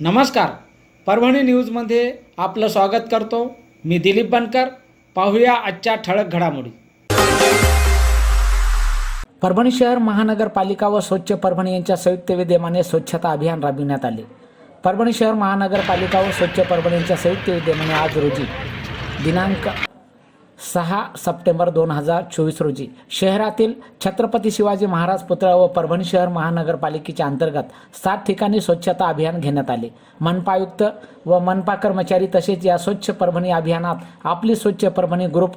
नमस्कार. परभणी न्यूजमध्ये आपलं स्वागत करतो. मी दिलीप बनकर. पाहूया आजच्या ठळक घडामोडी. परभणी शहर महानगरपालिका व स्वच्छ परभणी यांच्या संयुक्त विद्यमाने स्वच्छता अभियान राबविण्यात आले. परभणी शहर महानगरपालिका व स्वच्छ परभणी यांच्या संयुक्त विद्यमाने आज रोजी दिनांक सहा सप्टेंबर दोन हजार चोवीस रोजी. शहरातील छत्रपती शिवाजी महाराज पुतळा व परभणी शहर महानगरपालिकेच्या अंतर्गत सात ठिकाणी स्वच्छता अभियान घेण्यात आले. मनपायुक्त व मनपा कर्मचारी तसेच या स्वच्छ परभणी अभियानात आपली स्वच्छ परभणी ग्रुप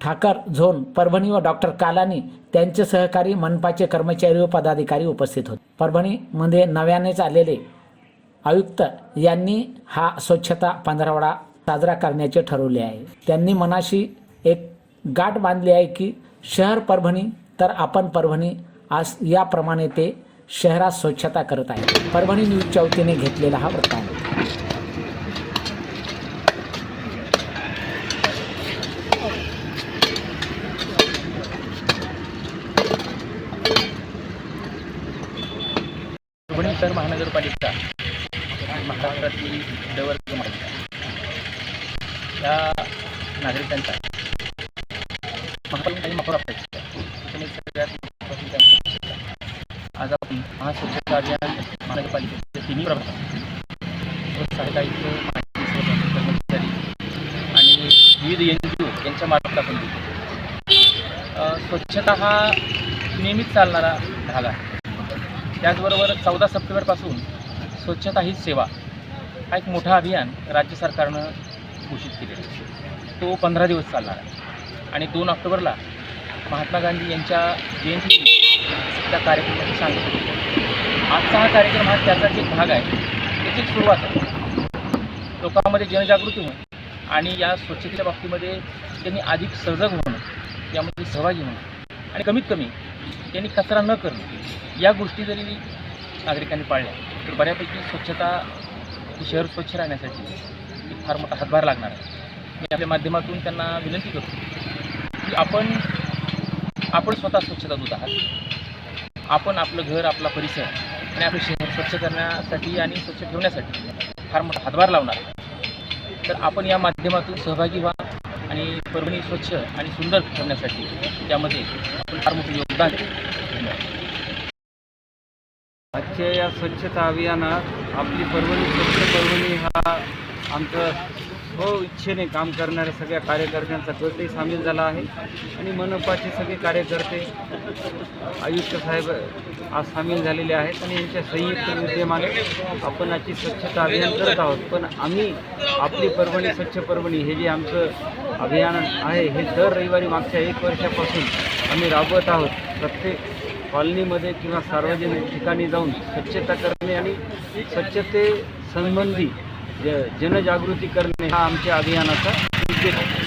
ठाकर झोन परभणी व डॉक्टर कालानी त्यांचे सहकारी मनपाचे कर्मचारी व पदाधिकारी उपस्थित होते. परभणीमध्ये नव्यानेच आलेले आयुक्त यांनी हा स्वच्छता पंधरवडा साजरा करण्याचे ठरवले आहे. त्यांनी मनाशी एक गाठ बांधली आहे की शहर परभणी तर आपण परभणी आज याप्रमाणे ते शहरात स्वच्छता करत आहे परभणी न्यूजच्या वतीने घेतलेला हा वृत्तांत. परभणी शहर महानगरपालिका ही ह्या नागरिकांचा. महापालिका आणि महापौर अपेक्षा सगळ्यात स्वच्छता. आज आपण महास्वच्छता अभियान महानगरपालिकेचे तिन्ही प्रभाग व कर्मचारी आणि विविध एन जी ओ यांच्या मार्फत आपण देतो स्वच्छता हा नेहमीच चालणारा भाग आहे. त्याचबरोबर चौदा सप्टेंबरपासून स्वच्छता ही सेवा हा एक मोठा अभियान राज्य सरकारनं घोषित केलेला आहे तो पंधरा दिवस चालणार आहे. आणि दोन ऑक्टोबरला महात्मा गांधी यांच्या जयंती त्या कार्यक्रमाची सांगितलं आजचा हा कार्यक्रम हा त्याचाच एक भाग आहे त्याची सुरुवात आहे. लोकांमध्ये जनजागृती होणं आणि या स्वच्छतेच्या बाबतीमध्ये त्यांनी अधिक सजग होणं यामध्ये सहभागी होणं आणि कमीत कमी त्यांनी कचरा न करणं या गोष्टी जरी नागरिकांनी पाळल्या तर बऱ्यापैकी स्वच्छता शहर स्वच्छ राहण्यासाठी फार मोठा हातभार लागणार आहे. मी आपल्या माध्यमातून त्यांना विनंती करतो की आपण आपण स्वतः स्वच्छता दूत आहात. आपण आपलं घर आपला परिसर आणि आपलं शहर स्वच्छ करण्यासाठी आणि स्वच्छ ठेवण्यासाठी फार मोठा हातभार लावणार आहे. तर आपण या माध्यमातून सहभागी व्हा आणि परभणी स्वच्छ आणि सुंदर ठेवण्यासाठी त्यामध्ये आपण फार मोठं योगदान आजच्या या स्वच्छता अभियानात आपली परभणी स्वच्छ परभणी हा आमचं हो इच्छेने काम करणाऱ्या सगळ्या कार्यकर्त्यांचा गटही सामील झाला आहे. आणि मनपाचे सगळे कार्यकर्ते आयुक्त साहेब आज सामील झालेले आहेत आणि यांच्या संयुक्त विद्यमाने आपण आजची स्वच्छता अभियान करत आहोत. पण आम्ही आपली परभणी स्वच्छ परभणी हे जे आमचं अभियान आहे हे दर रविवारी मागच्या एक वर्षापासून आम्ही राबवत आहोत. प्रत्येक कॉलनीमध्ये किंवा सार्वजनिक ठिकाणी जाऊन स्वच्छता करणे आणि स्वच्छते संबंधी ज जनजागृती करणे हा आमच्या अभियानाचा उद्देश आहे.